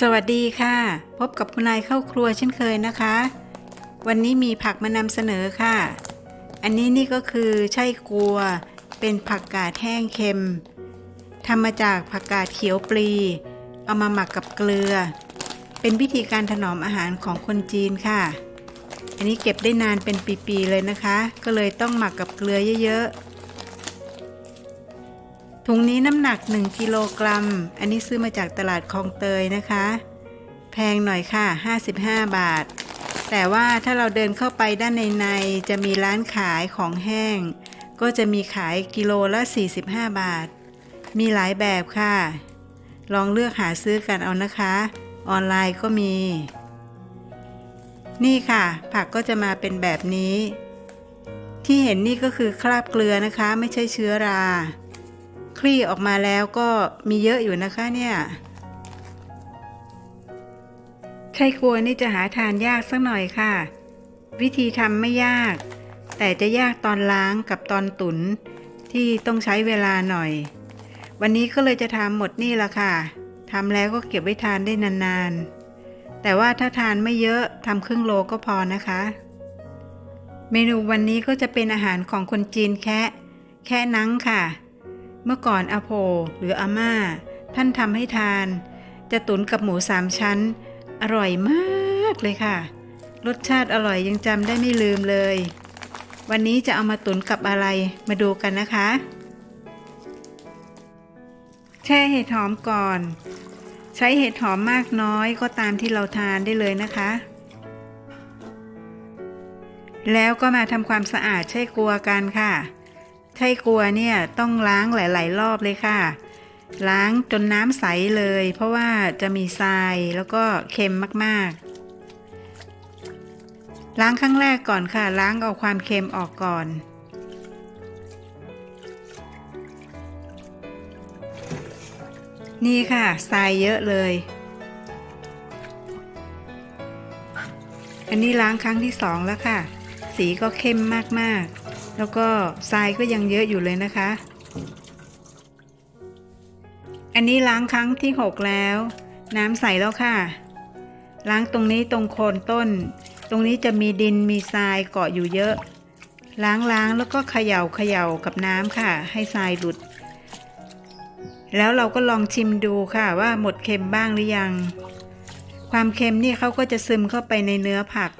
สวัสดีค่ะ พบกับคุณนายเข้าครัวเช่นเคยนะคะ วันนี้มีผักมานำเสนอค่ะ อันนี้นี่ก็คือไช่กัว เป็นผักกาดแห้งเค็มทำมาจากผักกาดเขียวปลี เอามาหมักกับเกลือ เป็นวิธีการถนอมอาหารของคนจีนค่ะ อันนี้เก็บได้นานเป็นปีๆเลยนะคะ ก็เลยต้องหมักกับเกลือเยอะๆ ถุงนี้น้ำหนัก 1กิโลกรัม อันนี้ซื้อมาจากตลาดคลองเตยนะคะ แพงหน่อยค่ะ 55 บาท แต่ว่าถ้าเราเดินเข้าไปด้านในในๆจะมีร้านขายของแห้ง ก็จะมีขายกิโลละ 45 บาท มีหลายแบบค่ะ ลองเลือกหาซื้อกันเอานะคะ ออนไลน์ก็มี นี่ค่ะ ผักก็จะมาเป็นแบบนี้ ที่เห็นนี่ก็คือคราบเกลือนะคะ ไม่ใช่เชื้อรา ลี่ออกมาแล้วก็มีเยอะอยู่นะคะเนี่ยไข่ครัวนี่จะหาทานยากสักหน่อยค่ะ วิธีทำไม่ยาก แต่จะยากตอนล้างกับตอนตุนที่ต้องใช้เวลาหน่อย วันนี้ก็เลยจะทำหมดนี่ละค่ะทำแล้วก็เก็บไว้ทานได้นานๆ แต่ว่าถ้าทานไม่เยอะทำครึ่งโลก็พอนะคะ เมนูวันนี้ก็จะเป็นอาหารของคนจีนแคะ แค่นังค่ะ เมื่อก่อนอาโปหรืออาม่า ท่านทำให้ทาน จะตุนกับหมูสามชั้น อร่อยมากเลยค่ะ รสชาติอร่อยยังจำได้ไม่ลืมเลย วันนี้จะเอามาตุนกับอะไรมาดูกันนะคะ แช่เห็ดหอมก่อน ใช้เห็ดหอมมากน้อยก็ตามที่เราทานได้เลยนะคะ แล้วก็มาทำความสะอาดใช่กลัวกันค่ะ ไช่กลัวเนี่ยต้องล้างหลาย ๆ รอบเลยค่ะ ล้างจนน้ำใสเลย เพราะว่าจะมีทรายแล้วก็เค็มมากๆ ล้างครั้งแรกก่อนค่ะ ล้างเอาความเค็มออกก่อนนี่ค่ะทรายเยอะเลย อันนี้ล้างครั้งที่สองแล้วค่ะ สีก็เข้มมากๆ แล้วก็ทรายก็ยังเยอะอยู่เลยนะคะ อันนี้ล้างครั้งที่ 6 แล้ว น้ำใสแล้วค่ะ ล้างตรงนี้ตรงโคนต้น ตรงนี้จะมีดินมีทรายเกาะอยู่เยอะ ล้างล้างแล้วก็เขย่าเขย่ากับน้ำค่ะ ให้ทรายหลุด แล้วเราก็ลองชิมดูค่ะว่าหมดเค็มบ้างหรือยัง ความเค็มนี่เขาก็จะซึมเข้าไปในเนื้อผัก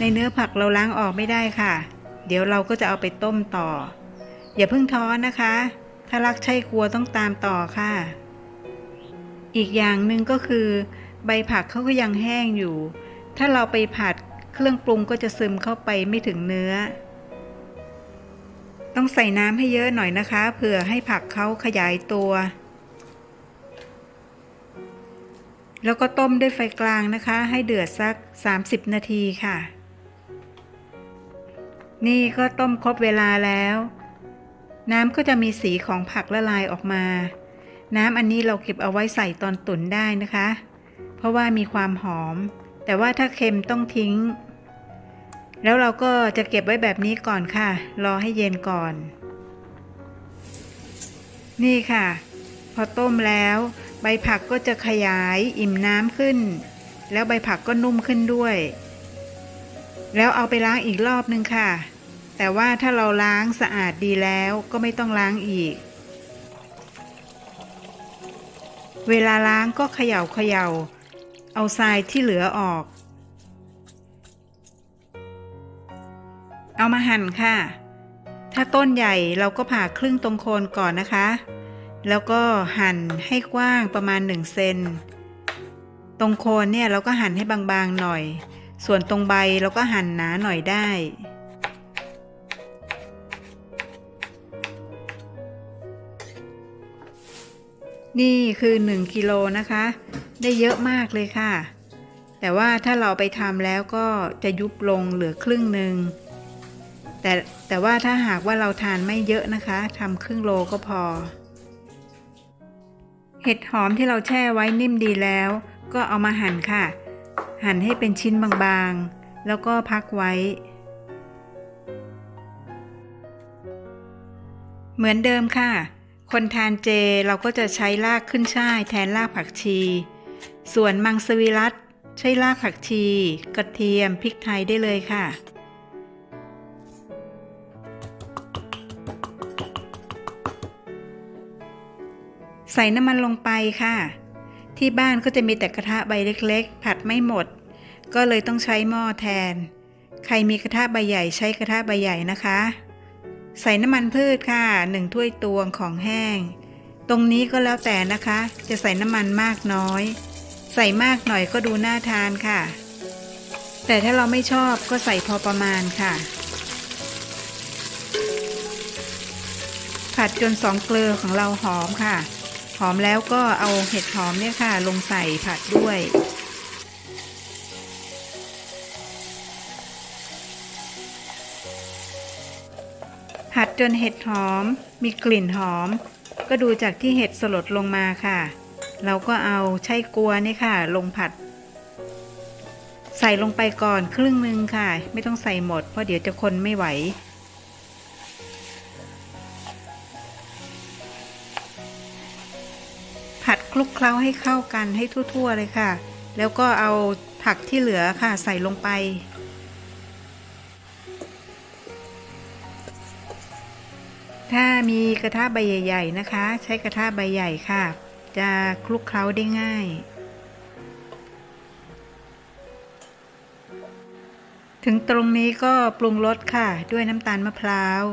ในเนื้อผักเราล้างออกไม่ได้ค่ะ เดี๋ยวเราก็จะเอาไปต้มต่อ อย่าเพิ่งท้อนะคะ ถ้ารักใช่ครัวต้องตามต่อค่ะ อีกอย่างหนึ่งก็คือ ใบผักเขาก็ยังแห้งอยู่ ถ้าเราไปผัดเครื่องปรุงก็จะซึมเข้าไปไม่ถึงเนื้อ ต้องใส่น้ำให้เยอะหน่อยนะคะ เผื่อให้ผักเขาขยายตัว แล้วก็ต้มด้วยไฟกลางนะคะ ให้เดือดสัก 30 นาทีค่ะ นี่ก็ต้มครบเวลาแล้ว น้ำก็จะมีสีของผักละลายออกมา น้ำอันนี้เราเก็บเอาไว้ใส่ตอนตุ๋นได้นะคะ เพราะว่ามีความหอม แต่ว่าถ้าเค็มต้องทิ้ง แล้วเราก็จะเก็บไว้แบบนี้ก่อนค่ะ รอให้เย็นก่อน นี่ค่ะ พอต้มแล้ว ใบผักก็จะขยายอิ่มน้ำขึ้น แล้วใบผักก็นุ่มขึ้นด้วย แล้วเอาไปล้างอีกรอบนึงค่ะ แต่ว่าถ้าเราล้างสะอาดดีแล้วก็ไม่ต้องล้างอีก เวลาล้างก็เขย่าเขย่า เอาทรายที่เหลือออก เอามาหั่นค่ะ ถ้าต้นใหญ่เราก็ผ่าครึ่งตรงโคนก่อนนะคะ แล้วก็หั่นให้กว้างประมาณ1เซน ตรงโคนเนี่ยเราก็หั่นให้บางๆหน่อย ส่วนตรงใบเราก็หั่นหนาหน่อยได้ นี่คือ 1กิโลนะคะ ได้เยอะมากเลยค่ะ แต่ว่าถ้าเราไปทำแล้วก็จะยุบลงเหลือครึ่งหนึ่งแต่แต่ว่าถ้าหากว่าเราทานไม่เยอะนะคะทำครึ่งโลก็พอ เห็ดหอมที่เราแช่ไว้นิ่มดีแล้ว ก็เอามาหั่นค่ะ หั่นให้เป็นชิ้นบางๆ แล้วก็พักไว้ เหมือนเดิมค่ะ คนทานเจเราก็จะใช้รากขึ้นช่ายแทนรากผักชี ส่วนมังสวิรัตใช้รากผักชี กระเทียมพริกไทยได้เลยค่ะใส่น้ำมันลงไปค่ะ ที่บ้านก็จะมีแต่กระทะใบเล็กๆ ผัดไม่หมด ก็เลยต้องใช้หม้อแทน ใครมีกระทะใบใหญ่ใช้กระทะใบใหญ่นะคะ ใส่น้ำมันพืชค่ะหนึ่งถ้วยตวงของแห้ง ตรงนี้ก็แล้วแต่นะคะ จะใส่น้ำมันมากน้อย ใส่มากหน่อยก็ดูน่าทานค่ะ แต่ถ้าเราไม่ชอบก็ใส่พอประมาณค่ะ ผัดจนสองเกลือของเราหอมค่ะ หอมแล้วก็เอาเห็ดหอมเนี่ยค่ะ ลงใส่ผัดด้วย ผัดจนเห็ดหอมมีกลิ่นหอม ก็ดูจากที่เห็ดสลดลงมาค่ะ เราก็เอาไช่กัวนี่ค่ะ ลงผัด ใส่ลงไปก่อนครึ่งหนึ่งค่ะ ไม่ต้องใส่หมดเพราะเดี๋ยวจะคนไม่ไหว คลุกเคล้าให้เข้ากันให้ทั่วๆเลยค่ะ แล้วก็เอาผักที่เหลือค่ะใส่ลงไป ถ้ามีกระทะใบใหญ่ ๆ นะคะ ใช้กระทะใบใหญ่ค่ะ จะคลุกเคล้าได้ง่ายถึงตรงนี้ก็ปรุงรสค่ะ ด้วยน้ำตาลมะพร้าว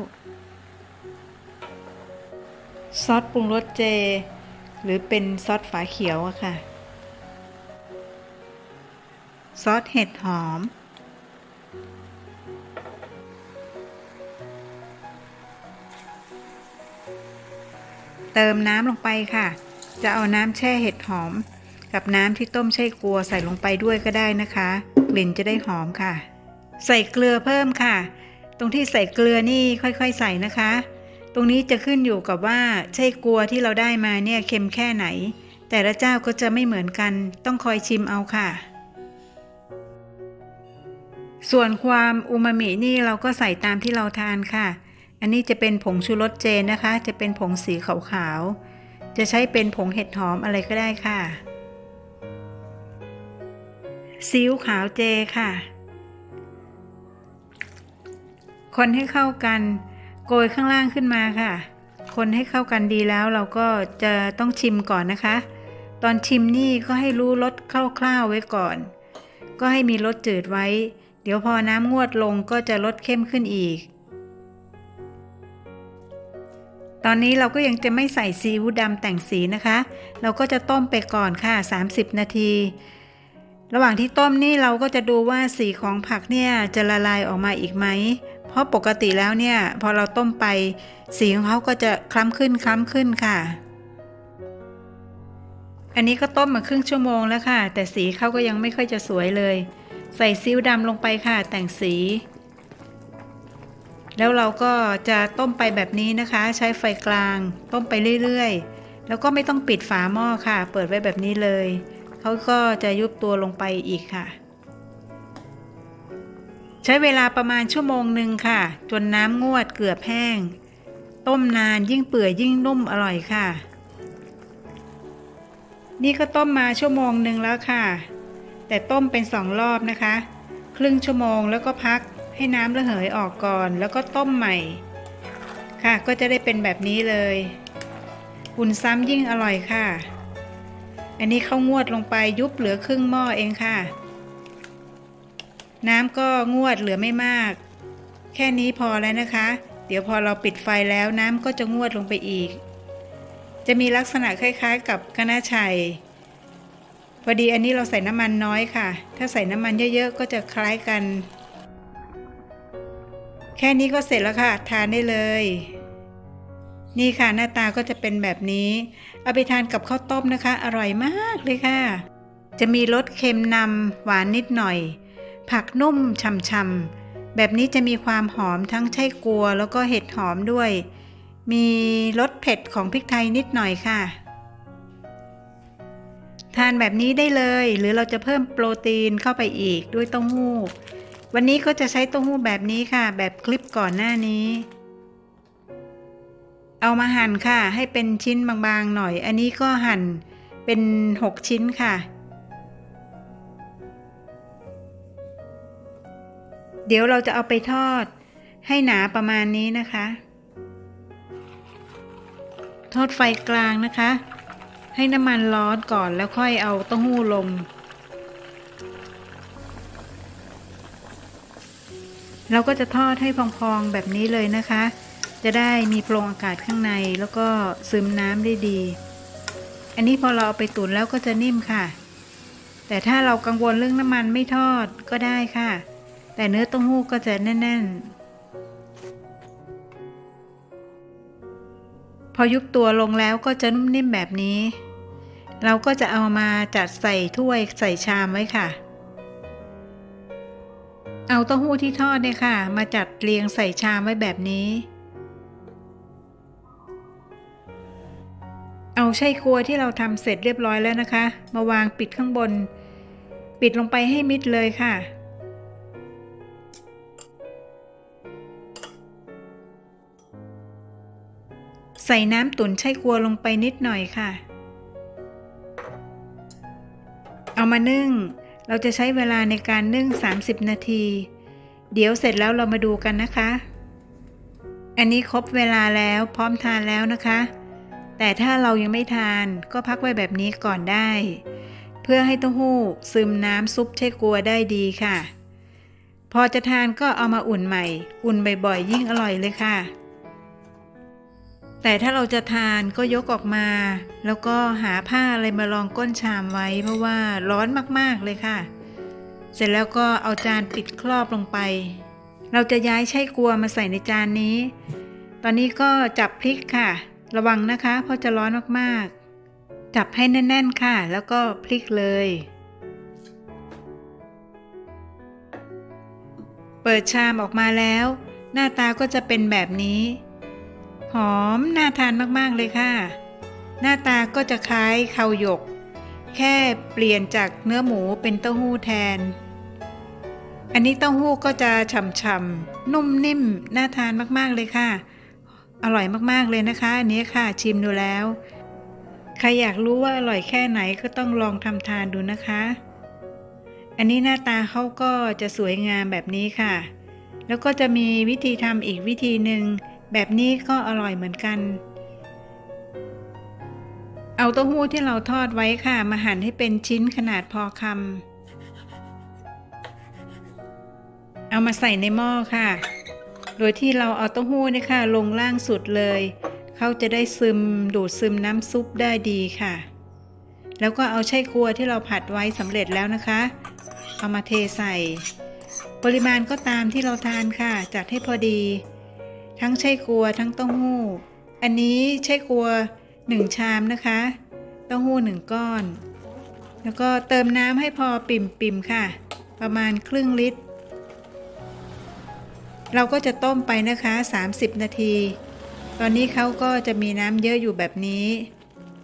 ซอสปรุงรสเจ หรือเป็นซอสฝาเขียวอะค่ะ ซอสเห็ดหอม เติมน้ำลงไปค่ะ จะเอาน้ำแช่เห็ดหอม กับน้ำที่ต้มไช่กัวใส่ลงไปด้วยก็ได้นะคะ กลิ่นจะได้หอมค่ะ ใส่เกลือเพิ่มค่ะ ตรงที่ใส่เกลือนี่ค่อยๆ ใส่นะคะ ตรงนี้จะขึ้นอยู่กับว่าไช่กัวที่เราได้มาเนี่ยเค็มแค่ไหน แต่ละเจ้าก็จะไม่เหมือนกัน ต้องคอยชิมเอาค่ะ ส่วนความอูมามินี่เราก็ใส่ตามที่เราทานค่ะ อันนี้จะเป็นผงชูรสเจนะคะ จะเป็นผงสีขาวๆ จะใช้เป็นผงเห็ดหอมอะไรก็ได้ค่ะซีอิ๊วขาวเจค่ะ คนให้เข้ากัน โกยข้างล่างขึ้นมาค่ะ คนให้เข้ากันดีแล้วเราก็จะต้องชิมก่อนนะคะ ตอนชิมนี่ก็ให้รู้รสคร่าวๆไว้ก่อน ก็ให้มีรสจืดไว้ เดี๋ยวพอน้ำงวดลงก็จะลดเข้มขึ้นอีก ตอนนี้เราก็ยังจะไม่ใส่ซีอิ๊วดำแต่งสีนะคะ เราก็จะต้มไปก่อนค่ะ 30 นาที ระหว่างที่ต้มนี่เราก็จะดูว่าสีของผักเนี่ยจะละลายออกมาอีกไหม เพราะปกติแล้วเนี่ยพอเราต้มไป สีของเขาก็จะคล้ำขึ้นคล้ำขึ้นค่ะ อันนี้ก็ต้มมาครึ่งชั่วโมงแล้วค่ะ แต่สีเขาก็ยังไม่ค่อยจะสวยเลย ใส่ซีอิ๊วดำลงไปค่ะ แต่งสี แล้วเราก็จะต้มไปแบบนี้นะคะ ใช้ไฟกลาง ต้มไปเรื่อยๆ แล้วก็ไม่ต้องปิดฝาหม้อค่ะ เปิดไว้แบบนี้เลย เขาก็จะยุบตัวลงไปอีกค่ะ ใช้เวลาประมาณชั่วโมงหนึ่งค่ะ จนน้ำงวดเกือบแห้ง ต้มนานยิ่งเปื่อยยิ่งนุ่มอร่อยค่ะ นี่ก็ต้มมาชั่วโมงหนึ่งแล้วค่ะ แต่ต้มเป็นสองรอบนะคะ ครึ่งชั่วโมงแล้วก็พักให้น้ำระเหยออกก่อนแล้วก็ต้มใหม่ ค่ะก็จะได้เป็นแบบนี้เลย อุ่นซ้ำยิ่งอร่อยค่ะ อันนี้ข้าวงวดลงไปยุบเหลือครึ่งหม้อเองค่ะ น้ำก็งวดเหลือไม่มาก แค่นี้พอแล้วนะคะ เดี๋ยวพอเราปิดไฟแล้วน้ำก็จะงวดลงไปอีก จะมีลักษณะคล้ายๆ กับกระนาชัยพอดีอันนี้เราใส่น้ำมันน้อยค่ะ ถ้าใส่น้ำมันเยอะๆก็จะคล้ายกัน แค่นี้ก็เสร็จแล้วค่ะ ทานได้เลย นี่ค่ะหน้าตาก็จะเป็นแบบนี้ เอาไปทานกับข้าวต้มนะคะ อร่อยมากเลยค่ะ จะมีรสเค็มนำหวานนิดหน่อย ผักนุ่มช่ำๆแบบนี้จะมีความหอมทั้งไช่กัว แล้วก็เห็ดหอมด้วย มีรสเผ็ดของพริกไทยนิดหน่อยค่ะ ทานแบบนี้ได้เลย หรือเราจะเพิ่มโปรตีนเข้าไปอีกด้วยเต้าหู้ วันนี้ก็จะใช้เต้าหู้แบบนี้ค่ะ แบบคลิปก่อนหน้านี้ เอามาหั่นค่ะ ให้เป็นชิ้นบางๆหน่อย อันนี้ก็หั่นเป็น 6 ชิ้นค่ะ เดี๋ยวเราจะเอาไปทอดให้หนาประมาณนี้นะคะ ทอดไฟกลางนะคะ ให้น้ำมันร้อนก่อนแล้วค่อยเอาเต้าหู้ลง เราก็จะทอดให้พองๆแบบนี้เลยนะคะ จะได้มีโพรงอากาศข้างในแล้วก็ซึมน้ำได้ดี อันนี้พอเราเอาไปตุ๋นแล้วก็จะนิ่มค่ะ แต่ถ้าเรากังวลเรื่องน้ำมันไม่ทอดก็ได้ค่ะ แต่เนื้อเต้าหู้ก็จะแน่น ๆ พอยุบตัวลงแล้วก็จะนุ่มนิ่มแบบนี้ เราก็จะเอามาจัดใส่ถ้วยใส่ชามไว้ค่ะเอาเต้าหู้ที่ทอดเนี่ยค่ะ มาจัดเรียงใส่ชามไว้แบบนี้ ไส้ครัวที่เราทำเสร็จเรียบร้อยแล้วนะคะ มาวางปิดข้างบน ปิดลงไปให้มิดเลยค่ะ ใส่น้ำตุ๋นไส้ครัวลงไปนิดหน่อยค่ะ เอามานึ่ง เราจะใช้เวลาในการนึ่ง 30 นาที เดี๋ยวเสร็จแล้วเรามาดูกันนะคะ อันนี้ครบเวลาแล้วพร้อมทานแล้วนะคะ แต่ถ้าเรายังไม่ทานก็พักไว้แบบนี้ก่อนได้ เพื่อให้เต้าหู้ซึมน้ำซุปไช่กลัวได้ดีค่ะ พอจะทานก็เอามาอุ่นใหม่ อุ่นบ่อยๆยิ่งอร่อยเลยค่ะ แต่ถ้าเราจะทานก็ยกออกมา แล้วก็หาผ้าอะไรมารองก้นชามไว้ เพราะว่าร้อนมากๆเลยค่ะ เสร็จแล้วก็เอาจานปิดครอบลงไป เราจะย้ายไช่กลัวมาใส่ในจานนี้ ตอนนี้ก็จับพริกค่ะ ระวังนะคะเพราะจะร้อนมากๆ จับให้แน่น ๆ ค่ะ แล้วก็พลิกเลย เปิดชามออกมาแล้ว หน้าตาก็จะเป็นแบบนี้ หอมน่าทานมากๆเลยค่ะ หน้าตาก็จะคล้ายข้าวหยก แค่เปลี่ยนจากเนื้อหมูเป็นเต้าหู้แทน อันนี้เต้าหู้ก็จะฉ่ำๆนุ่มนิ่มน่าทานมากๆเลยค่ะ อร่อยมากๆเลยนะคะ อันนี้ค่ะชิมดูแล้ว ใครอยากรู้ว่าอร่อยแค่ไหนก็ต้องลองทำทานดูนะคะ อันนี้หน้าตาเขาก็จะสวยงามแบบนี้ค่ะ แล้วก็จะมีวิธีทำอีกวิธีหนึ่งแบบนี้ก็อร่อยเหมือนกัน เอาเต้าหู้ที่เราทอดไว้ค่ะ มาหั่นให้เป็นชิ้นขนาดพอคำเอามาใส่ในหม้อค่ะ โดยที่เราเอาเต้าหู้นี่ค่ะลงล่างสุดเลย เขาจะได้ซึมดูดซึมน้ำซุปได้ดีค่ะ แล้วก็เอาไช่ครัวที่เราผัดไว้สำเร็จแล้วนะคะ เอามาเทใส่ ปริมาณก็ตามที่เราทานค่ะ จัดให้พอดี ทั้งไช่ครัวทั้งเต้าหู้ อันนี้ไช่ครัวหนึ่งชามนะคะ เต้าหู้หนึ่งก้อน แล้วก็เติมน้ำให้พอปิ่มๆค่ะ ประมาณครึ่งลิตร เราก็จะต้มไปนะคะ 30 นาที ตอนนี้เขาก็จะมีน้ำเยอะอยู่แบบนี้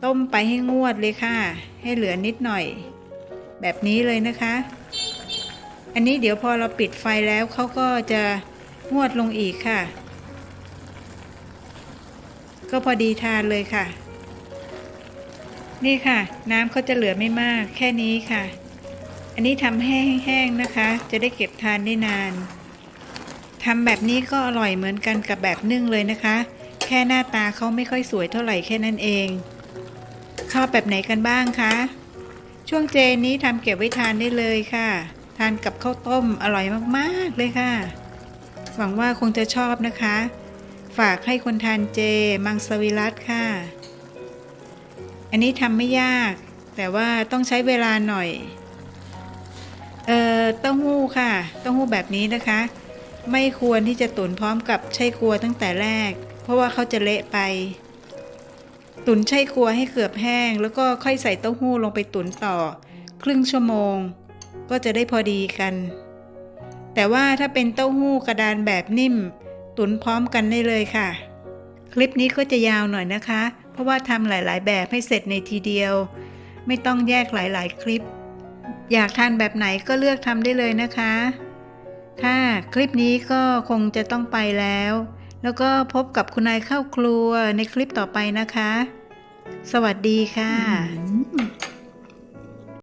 ต้มไปให้งวดเลยค่ะ ให้เหลือนิดหน่อย แบบนี้เลยนะคะ อันนี้เดี๋ยวพอเราปิดไฟแล้วเขาก็จะงวดลงอีกค่ะ ก็พอดีทานเลยค่ะ นี่ค่ะ น้ำเขาจะเหลือไม่มากแค่นี้ค่ะ อันนี้ทำให้แห้งๆนะคะ จะได้เก็บทานได้นาน ทำแบบนี้ก็อร่อยเหมือนกันกับแบบนึ่งเลยนะคะ แค่หน้าตาเขาไม่ค่อยสวยเท่าไหร่แค่นั้นเอง ชอบแบบไหนกันบ้างคะ ช่วงเจนี้ทำเก็บไว้ทานได้เลยค่ะ ทานกับข้าวต้มอร่อยมากๆเลยค่ะ หวังว่าคงจะชอบนะคะ ฝากให้คนทานเจ มังสวิรัตค่ะ อันนี้ทำไม่ยาก แต่ว่าต้องใช้เวลาหน่อย เอ่อ เต้าหู้ค่ะ เต้าหู้แบบนี้นะคะ ไม่ควรที่จะตุ๋นพร้อมกับไช่ครัวตั้งแต่แรก เพราะว่าเขาจะเละไป ตุ๋นไช่ครัวให้เกือบแห้ง แล้วก็ค่อยใส่เต้าหู้ลงไปตุ๋นต่อ ครึ่งชั่วโมง ก็จะได้พอดีกัน แต่ว่าถ้าเป็นเต้าหู้กระดานแบบนิ่ม ตุ๋นพร้อมกันได้เลยค่ะ คลิปนี้ก็จะยาวหน่อยนะคะ เพราะว่าทำหลาย ๆ แบบให้เสร็จในทีเดียว ไม่ต้องแยกหลาย ๆ คลิป อยากทานแบบไหนก็เลือกทำได้เลยนะคะ ค่ะ คลิปนี้ก็คงจะต้องไปแล้ว แล้วก็พบกับคุณนายเข้าครัวในคลิปต่อไปนะคะ สวัสดีค่ะ